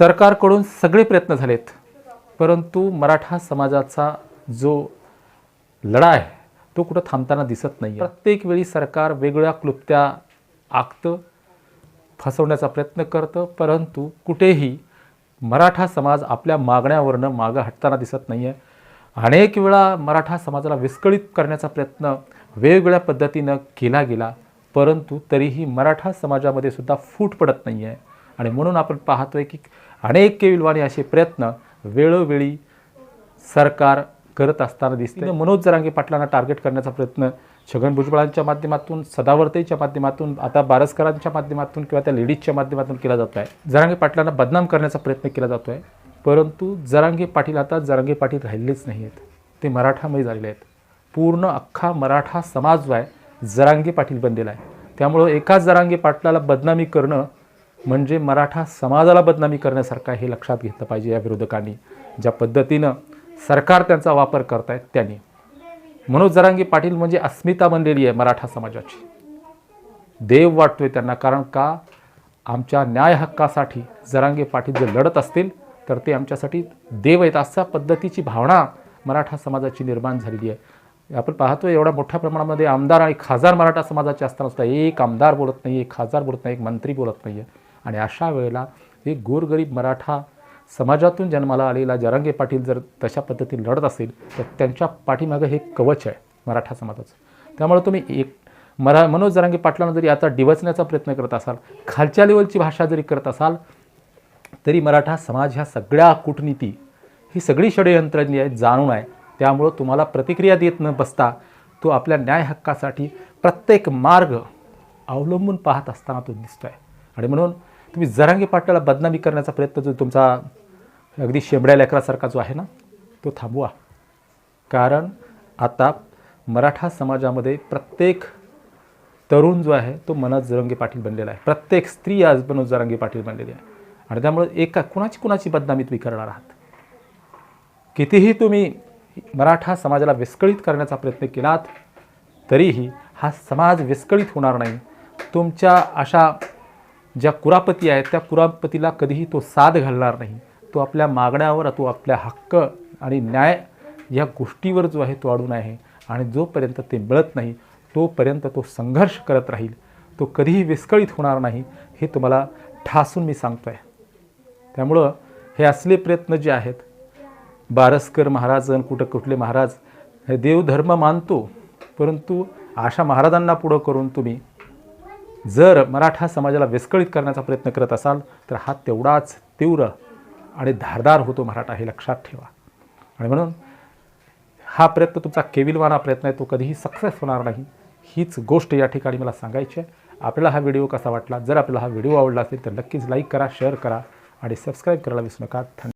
सरकारकडून सगळे प्रयत्न झालेत. परंतु मराठा समाजाचा जो लढा आहे तो कुठं थांबताना दिसत नाही प्रत्येक वेळी सरकार वेगळ्या क्लुप्त्या आखतं फसवण्याचा प्रयत्न करतं परंतु कुठेही मराठा समाज आपल्या मागण्यावरनं मागं हटताना दिसत नाही आहे अनेक वेळा मराठा समाजाला विस्कळीत करण्याचा प्रयत्न वेगवेगळ्या पद्धतीनं केला गेला परंतु तरीही मराठा समाजामध्ये सुद्धा फूट पडत नाही आहे आणि म्हणून आपण पाहतोय की अनेक केविलवाणी असे प्रयत्न वेळोवेळी सरकार करत असताना दिसते मनोज जरांगे पाटलांना टार्गेट करण्याचा प्रयत्न छगन भुजबळांच्या माध्यमातून सदावर्तेच्या माध्यमातून आता बारसकरांच्या माध्यमातून किंवा त्या लेडीजच्या माध्यमातून केला जातो आहे जरांगे पाटलांना बदनाम करण्याचा प्रयत्न केला जातो आहे परंतु जरांगे पाटील आता जरांगे पाटील राहिलेच नाही आहेत ते मराठामय झालेले आहेत. पूर्ण अख्खा मराठा समाज जो आहे जरांगे पाटील बनलेला आहे. त्यामुळं एका जरांगे पाटलाला बदनामी करणं म्हणजे मराठा समाजाला बदनामी करण्यासारखा हे लक्षात घेतलं पाहिजे या विरोधकांनी. ज्या पद्धतीनं सरकार त्यांचा वापर करतायत त्यांनी. मनोज जरांगी पाटील म्हणजे अस्मिता बनलेली आहे मराठा समाजाची. देव वाटतोय त्यांना कारण का? आमच्या न्याय हक्कासाठी जरांगे पाटील जर लढत असतील तर ते आमच्यासाठी देव आहेत. अशा पद्धतीची भावना मराठा समाजाची निर्माण झालेली आहे. आपण पाहतो एवढ्या मोठ्या प्रमाणामध्ये आमदार आणि खासदार मराठा समाजाचे असताना सुद्धा एक आमदार बोलत नाही एक खासदार बोलत नाही एक मंत्री बोलत नाही आहे आणि अशा वेळेला एक गोरगरीब मराठा समाजातून जन्माला आलेला जरांगे पाटील जर तशा पद्धतीने लढत असेल तर त्यांच्या पाठीमागं हे कवच आहे मराठा समाजाचं. त्यामुळे तुम्ही एक मरा मनोज जरांगे पाटलांना जरी आता डिवचण्याचा प्रयत्न करत असाल खालच्या लेवलची भाषा जरी करत असाल तरी मराठा समाज ह्या सगळ्या कूटनीती ही सगळी षडयंत्र आहे जाणून आहे. त्यामुळं तुम्हाला प्रतिक्रिया देत न बसता तो आपल्या न्याय हक्कासाठी प्रत्येक मार्ग अवलंबून पाहत असताना तो दिसतो आहे आणि म्हणून तुम्ही जरांगी पाटलाला बदनामी करण्याचा प्रयत्न जो तुमचा अगदी शेंबड्या लेकरासारखा जो आहे ना तो थांबवा. कारण आता मराठा समाजामध्ये प्रत्येक तरुण जो आहे तो मनोज जरंगी पाटील बनलेला आहे. प्रत्येक स्त्री आज मनोज जरांगे पाटील बनलेली आहे. आणि त्यामुळे एका कुणाची कुणाची बदनामी तुम्ही करणार आहात? कितीही तुम्ही मराठा समाजाला विस्कळीत करण्याचा प्रयत्न केलात तरीही हा समाज विस्कळीत होणार नाही. तुमच्या अशा ज्या कुरापती आहेत त्या कुरापतीला कधीही तो साथ घालणार नाही. तो आपल्या मागण्यावर तो आपल्या हक्क आणि न्याय या गोष्टीवर जो आहे तो अडून आहे आणि जोपर्यंत ते मिळत नाही तोपर्यंत तो संघर्ष करत राहील. तो कधीही विस्कळीत होणार नाही हे तुम्हाला ठासून मी सांगतो आहे त्यामुळं हे असले प्रयत्न जे आहेत बारसकर महाराज आणि कुठं कुठले महाराज हे देवधर्म मानतो परंतु अशा महाराजांना पुढं करून तुम्ही जर मराठा समाजाला विस्कळीत करण्याचा प्रयत्न करत असाल तर हा तेवढाच तीव्र आणि धारदार होतो मराठा हे लक्षात ठेवा. आणि म्हणून हा प्रयत्न तुमचा केविलवाना प्रयत्न आहे तो कधीही सक्सेस होणार नाही. हीच गोष्ट या ठिकाणी मला सांगायची आहे. आपल्याला हा व्हिडिओ कसा वाटला? जर आपल्याला हा व्हिडिओ आवडला असेल तर नक्कीच लाईक करा शेअर करा आणि सबस्क्राईब करायला विसरू नका. धन्यवाद.